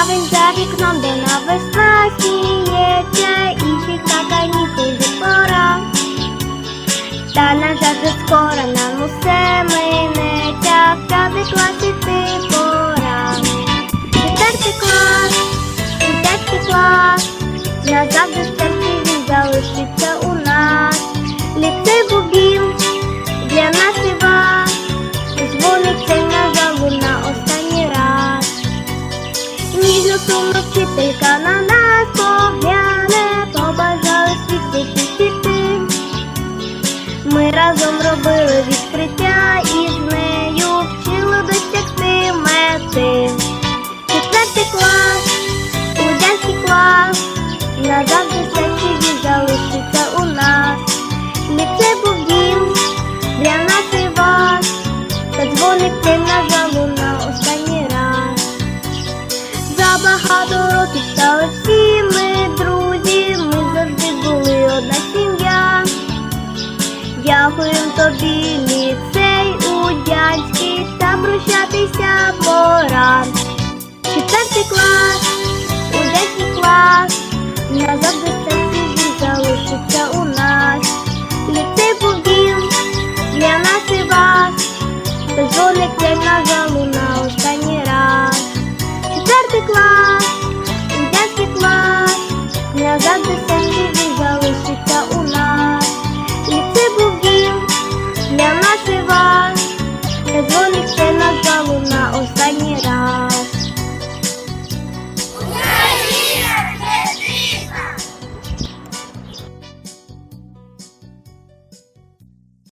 Травень за вікном, де на весна сіється, і така місяць пора. Та на жаль, вже скоро нам усе минеться, в п'ятий клас іти пора. Четвертий клас, четвертий клас, назавжди Ніжно вчителька на нас погляне, побажали світлі піти. Ми разом робили відкриття і нею вчили досягти мети. Четвертий клас, студентський клас, назавжди серці залишиться у нас. Ліцей був дім для нас і вас, та на жалу. Забагато років стали всі ми друзі, ми завжди були одна сім'я. Дякуємо тобі, ліцей удянський,